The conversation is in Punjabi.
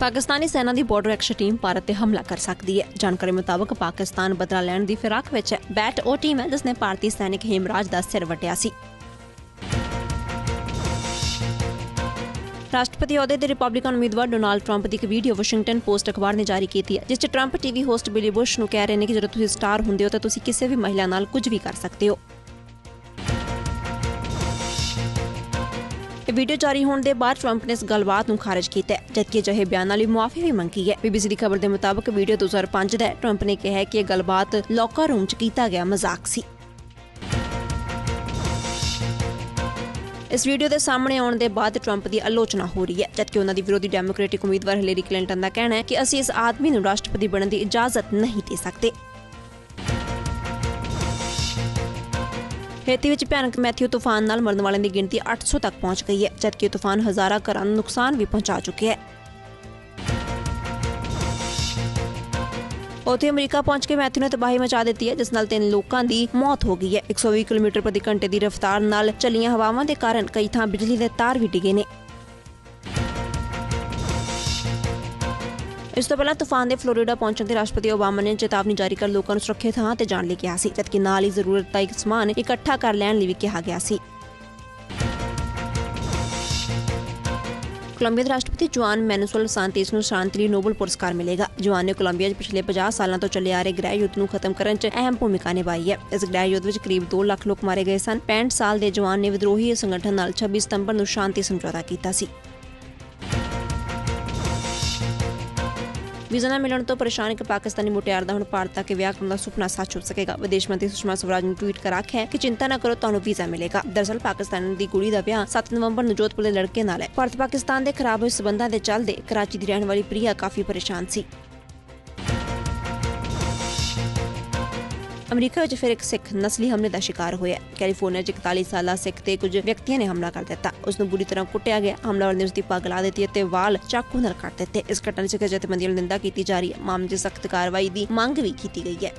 ਪਾਕਿਸਤਾਨੀ ਸੈਨਾ ਦੀ ਬਾਰਡਰ ਐਕਸ਼ਨ ਟੀਮ ਭਾਰਤ ਤੇ ਹਮਲਾ ਕਰ ਸਕਦੀ ਹੈ। ਜਾਣਕਾਰੀ ਮੁਤਾਬਕ ਪਾਕਿਸਤਾਨ ਬਦਲਾ ਲੈਣ ਦੀ ਫਿਰਾਕ ਵਿੱਚ ਹੈ ਬੈਟ ਉਹ ਟੀਮ ਹੈ ਜਿਸ ਨੇ ਭਾਰਤੀ ਸੈਨਿਕ ਹੇਮਰਾਜ ਦਾ ਸਿਰ ਵਟਿਆ ਸੀ। ਰਾਸ਼ਟਰਪਤੀ ਅਹੁਦੇ ਦੇ ਰਿਪਬਲਿਕਨ ਉਮੀਦਵਾਰ ਡੋਨਾਲਡ ਟਰੰਪ ਦੀ ਇੱਕ ਵੀਡੀਓ ਵਾਸ਼ਿੰਗਟਨ ਪੋਸਟ ਅਖਬਾਰ ਨੇ ਜਾਰੀ ਕੀਤੀ ਹੈ, ਜਿਸ 'ਚ Trump TV host Billy Bush ਨੂੰ ਕਹਿ ਰਹੇ ਨੇ ਕਿ ਜਦੋਂ ਤੁਸੀਂ ਸਟਾਰ ਹੁੰਦੇ ਹੋ ਤਾਂ ਤੁਸੀਂ ਕਿਸੇ ਵੀ ਮਹਿਲਾ ਨਾਲ ਕੁਝ ਵੀ ਕਰ ਸਕਦੇ ਹੋ। ਵੀਡੀਓ ਜਾਰੀ ਹੋਣ ਦੇ ਬਾਅਦ ਟਰੰਪ ਨੇ ਇਸ ਗੱਲਬਾਤ ਨੂੰ ਖਾਰਜ ਕੀਤਾ ਹੈ, ਜਦਕਿ ਅਜਿਹੇ ਬਿਆਨਾਂ ਲਈ ਮੁਆਫੀ ਵੀ ਮੰਗੀ ਹੈ। ਬੀਬੀਸੀ ਦੀ ਖਬਰ ਦੇ ਮੁਤਾਬਕ ਵੀਡੀਓ 2005 ਦਾ ਟਰੰਪ ਨੇ ਕਿਹਾ ਕਿ ਇਹ ਗੱਲਬਾਤ ਲੋਕਰ ਰੂਮ 'ਚ ਕੀਤਾ ਗਿਆ ਮਜ਼ਾਕ ਸੀ। ਇਸ ਵੀਡੀਓ ਦੇ ਸਾਹਮਣੇ ਆਉਣ ਦੇ ਬਾਅਦ ਟਰੰਪ ਦੀ ਆਲੋਚਨਾ ਹੋ ਰਹੀ ਹੈ, ਜਦਕਿ ਉਹਨਾਂ ਦੀ ਵਿਰੋਧੀ ਡੈਮੋਕ੍ਰੈਟਿਕ ਉਮੀਦਵਾਰ ਹਿਲਰੀ ਕਲਿੰਟਨ ਦਾ ਕਹਿਣਾ ਹੈ ਕਿ ਅਸੀਂ ਇਸ ਆਦਮੀ ਨੂੰ ਰਾਸ਼ਟਰਪਤੀ ਬਣਨ ਦੀ ਇਜਾਜ਼ਤ ਨਹੀਂ ਦੇ ਸਕਦੇ। ਹੇਤੀ ਵਿੱਚ ਭਿਆਨਕ ਮੈਥਿਊ ਤੂਫਾਨ ਨਾਲ ਮਰਨ ਵਾਲਿਆਂ ਦੀ ਗਿਣਤੀ 800 ਤੱਕ ਪਹੁੰਚ ਗਈ ਹੈ, ਜਦਕਿ ਇਹ ਤੂਫਾਨ ਹਜ਼ਾਰਾਂ ਘਰਾਂ ਨੂੰ ਨੁਕਸਾਨ ਵੀ ਪਹੁੰਚਾ ਚੁੱਕਿਆ ਹੈ। ਉੱਥੇ ਅਮਰੀਕਾ ਪਹੁੰਚ ਕੇ ਮੈਥਿਊ ਨੇ ਤਬਾਹੀ ਮਚਾ ਦਿੱਤੀ ਹੈ, ਜਿਸ ਨਾਲ ਤਿੰਨ ਲੋਕਾਂ ਦੀ ਮੌਤ ਹੋ ਗਈ ਹੈ। 120 ਕਿਲੋਮੀਟਰ ਪ੍ਰਤੀ ਘੰਟੇ ਦੀ ਰਫ਼ਤਾਰ ਨਾਲ ਚੱਲੀਆਂ ਹਵਾਵਾਂ ਦੇ ਕਾਰਨ ਕਈ ਥਾਂ ਬਿਜਲੀ ਦੇ ਤਾਰ ਵੀ ਡਿੱਗੇ ਨੇ। ਇਸ ਤੋਂ ਪਹਿਲਾਂ ਤੂਫਾਨ ਦੇ ਫਲੋਰੀਡਾ ਪਹੁੰਚਣ ਤੇ ਰਾਸ਼ਟਰਪਤੀ ਓਬਾਮਾ ਨੇ ਚੇਤਾਵਨੀ ਜਾਰੀ ਕਰ ਲੋਕਾਂ ਨੂੰ ਸੁਰੱਖਿਅਤ ਥਾਂ ਤੇ ਜਾਣ ਲਈ ਕਿਹਾ ਸੀ, ਜਦਕਿ ਨਾਲ ਹੀ ਜ਼ਰੂਰਤ ਦਾ ਸਮਾਨ ਇਕੱਠਾ ਕਰ ਲੈਣ ਲਈ ਵੀ ਕਿਹਾ ਗਿਆ ਸੀ। ਕੋਲੰਬੀਆ ਦੇ ਰਾਸ਼ਟਰਪਤੀ ਜੁਆਨ ਮੈਨੂਸਲ ਸਾਂਤੀਸ ਨੂੰ ਸ਼ਾਂਤੀ ਲਈ ਨੋਬਲ ਪੁਰਸਕਾਰ ਮਿਲੇਗਾ। ਜੁਆਨ ਨੇ ਕੋਲੰਬੀਆ 'ਚ ਪਿਛਲੇ 50 ਸਾਲਾਂ ਤੋਂ ਚੱਲੇ ਆ ਰਹੇ ਗ੍ਰਹਿ ਯੁੱਧ ਨੂੰ ਖਤਮ ਕਰਨ 'ਚ ਅਹਿਮ ਭੂਮਿਕਾ ਨਿਭਾਈ ਹੈ। ਇਸ ਗ੍ਰਹਿ ਯੁੱਧ ਵਿੱਚ ਕਰੀਬ 2 ਲੱਖ ਲੋਕ ਮਾਰੇ ਗਏ ਸਨ। 65 ਸਾਲ ਦੇ ਜਵਾਨ ਨੇ ਵਿਦਰੋਹੀ ਸੰਗਠਨ ਨਾਲ 26 ਸਤੰਬਰ ਨੂੰ ਸ਼ਾਂਤੀ ਸਮਝੌਤਾ ਕੀਤਾ ਸੀ। ਵੀਜ਼ਾ ਨਾ ਮਿਲਣ ਤੋਂ ਪਰੇਸ਼ਾਨ ਇੱਕ ਪਾਕਿਸਤਾਨੀ ਮੁਟਿਆਰ ਦਾ ਹੁਣ ਭਾਰਤ ਤੱਕ ਵਿਆਹ ਕਰਨ ਦਾ ਸੁਪਨਾ ਸੱਚ ਹੋ ਸਕੇਗਾ। ਵਿਦੇਸ਼ ਮੰਤਰੀ ਸੁਸ਼ਮਾ ਸਵਰਾਜ ਨੇ ਟਵੀਟ ਕਰ ਆਖਿਆ ਕਿ ਚਿੰਤਾ ਨਾ ਕਰੋ, ਤੁਹਾਨੂੰ ਵੀਜ਼ਾ ਮਿਲੇਗਾ। ਦਰਅਸਲ ਪਾਕਿਸਤਾਨ ਦੀ ਕੁੜੀ ਦਾ ਵਿਆਹ 7 ਨਵੰਬਰ ਨੂੰ ਜੋਧਪੁਰ ਦੇ ਲੜਕੇ ਨਾਲ ਹੈ। ਭਾਰਤ ਪਾਕਿਸਤਾਨ ਦੇ ਖਰਾਬ ਹੋਏ ਸਬੰਧਾਂ ਦੇ ਚੱਲਦੇ ਕਰਾਚੀ ਦੀ ਰਹਿਣ ਵਾਲੀ ਪ੍ਰਿਆ ਕਾਫੀ ਪਰੇਸ਼ਾਨ ਸੀ। ਅਮਰੀਕਾ ਵਿੱਚ ਫਿਰ ਇੱਕ ਸਿੱਖ ਨਸਲੀ ਹਮਲੇ ਦਾ ਸ਼ਿਕਾਰ ਹੋਇਆ। ਕੈਲੀਫੋਰਨੀਆ 'ਚ 41 ਸਾਲਾ ਸਿੱਖ ਤੇ ਕੁਝ ਵਿਅਕਤੀਆਂ ਨੇ ਹਮਲਾ ਕਰ ਦਿੱਤਾ। ਉਸ ਨੂੰ ਬੁਰੀ ਤਰ੍ਹਾਂ ਕੁੱਟਿਆ ਗਿਆ। ਹਮਲਾਵਰ ਨੇ ਉਸ ਦੀ ਪੱਗ ਲਾ ਦਿੱਤੀ ਅਤੇ ਵਾਲ ਚਾਕੂ ਨਾਲ ਕੱਟ ਦਿੱਤੇ। ਇਸ ਘਟਨਾ 'ਚ ਜਥੇਬੰਦੀਆਂ ਵੱਲੋਂ ਨਿੰਦਾ ਕੀਤੀ ਜਾ ਰਹੀ ਹੈ। ਮਾਮਲੇ 'ਚ ਸਖਤ ਕਾਰਵਾਈ ਦੀ ਮੰਗ ਵੀ ਕੀਤੀ ਗਈ ਹੈ।